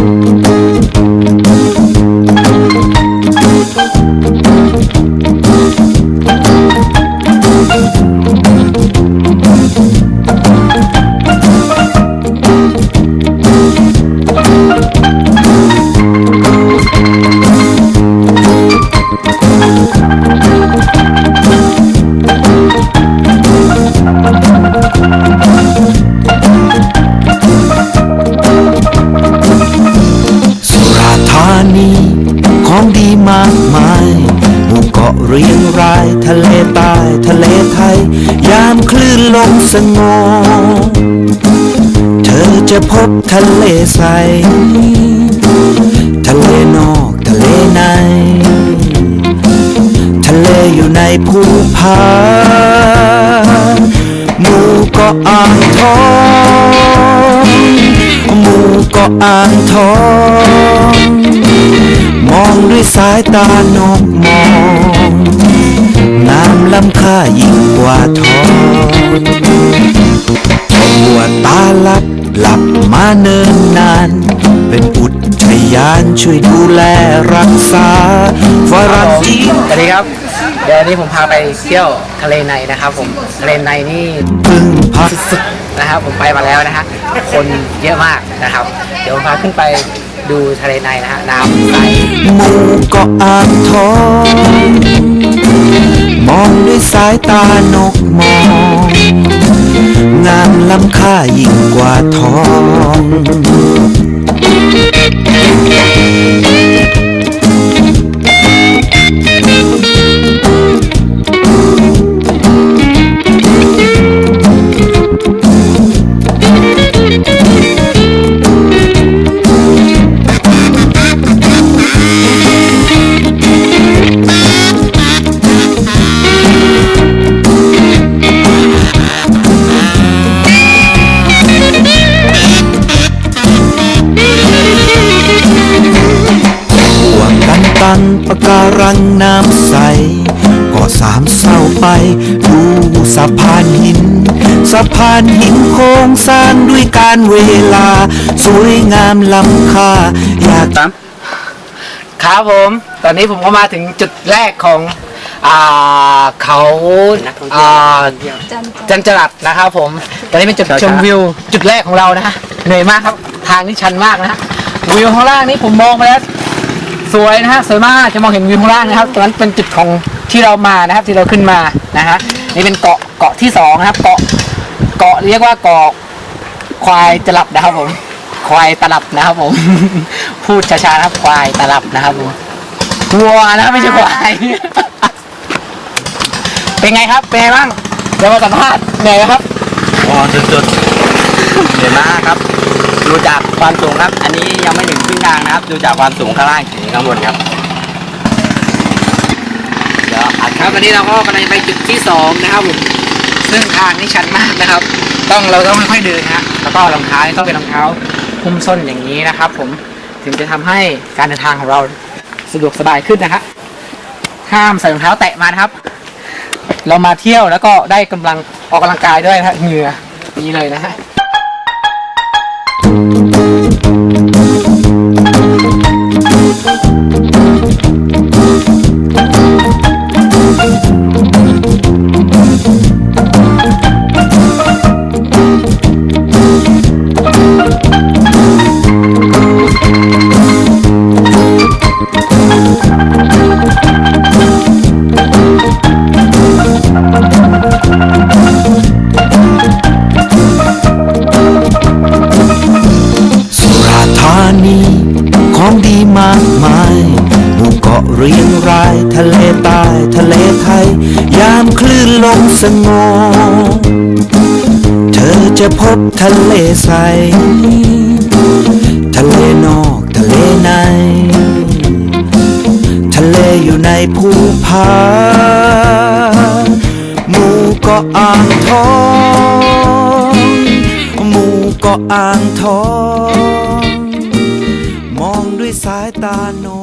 สุ เกาะเรียงราย ทะเลใต้ทะเลไทย ยามคลื่นลมสงบเธอจะพบทะเลใส ทะเลนอกทะเลใน ทะเลอยู่ในภูผาหมู่เกาะอ่างทองหมู่เกาะอ่างทองายตานกมองน้ำล้ำค่ายิ่งกว่าทองตัวตาลับหลับมาเนิ่นนาน เป็นอุทยานช่วยดูแลรักษาฝรั่งจีนสวัสดีครับ เดี๋ยววันนี้ผมพาไปเที่ยวทะเลในนะครับผมทะเลในนี่พึ่งพักสุดๆนะครับผมไปมาแล้วนะฮะคนเยอะมากนะครับ เดี๋ยวผมพาขึ้นไป ดูทะเลในนะฮะน้ำใสหมู่เกาะอ่างทองมองด้วยสายตานกมอง งามล้ำค่ายิ่งกว่าทอง น้ำใส ก็สามเศร้าไปดูสะพานหิน สะพานหินโครงสร้างด้วยการเวลา สวยงามล้ำค่าอยากครับผม ตอนนี้ผมก็มาถึงจุดแรกของอ่าเขาอ่าจันจรัดนะครับผม ตอนนี้เป็นจุดชมวิว จุดแรกของเรานะฮะเหนื่อยมากครับ ทางนี่ชันมากนะฮะวิวข้างล่างนี้ผมมองไปแล้ว สวยนะฮะสวยมากจะมองเห็นวิวข้างล่างนะครับตรงนั้นเป็นจุดของที่เรามานะครับที่เราขึ้นมานะฮะนี่เป็นเกาะเกาะที่สองนะครับ เกาะเกาะเรียกว่าเกาะควายตลับนะครับผม ควายตลับนะครับผม พูดช้าๆนะครับควายตลับนะครับผมวัวนะไม่ใช่ควายเป็นไงครับเป็นไงบ้างเดี๋ยวมาสัมภาษณ์เหนื่อยไหมครับอ๋อสุดๆเหนื่อยมากครับ ดูจากความสูงครับ อันนี้ยังไม่ถึงครึ่งทางนะครับ ดูจากความสูงข้างล่างถึง ข้างบนครับเดี๋ยวอัดครับวันนี้เราก็กำลังไปจุดที่สองนะครับผมซึ่งทางนี่ชันมากนะครับ ต้องเราต้องค่อยๆเดินนะฮะแล้วก็รองเท้าต้องเป็นรองเท้าหุ้มส้นอย่างนี้นะครับ ผมถึงจะทำให้การเดินทางของเราสะดวกสบายขึ้นนะฮะห้ามใส่รองเท้าแตะมานะครับ เรามาเที่ยวแล้วก็ได้กำลังออกกำลังกายด้วยนะฮะเหงื่อนี่เลยนะฮะ ใต้ทะเลไทย ยามคลื่นลมสงบเธอจะพบทะเลใส ทะเลนอกทะเลใน ทะเลอยู่ในภูผาหมู่เกาะอ่างทองหมู่เกาะอ่างทอง มองด้วยสายตาโน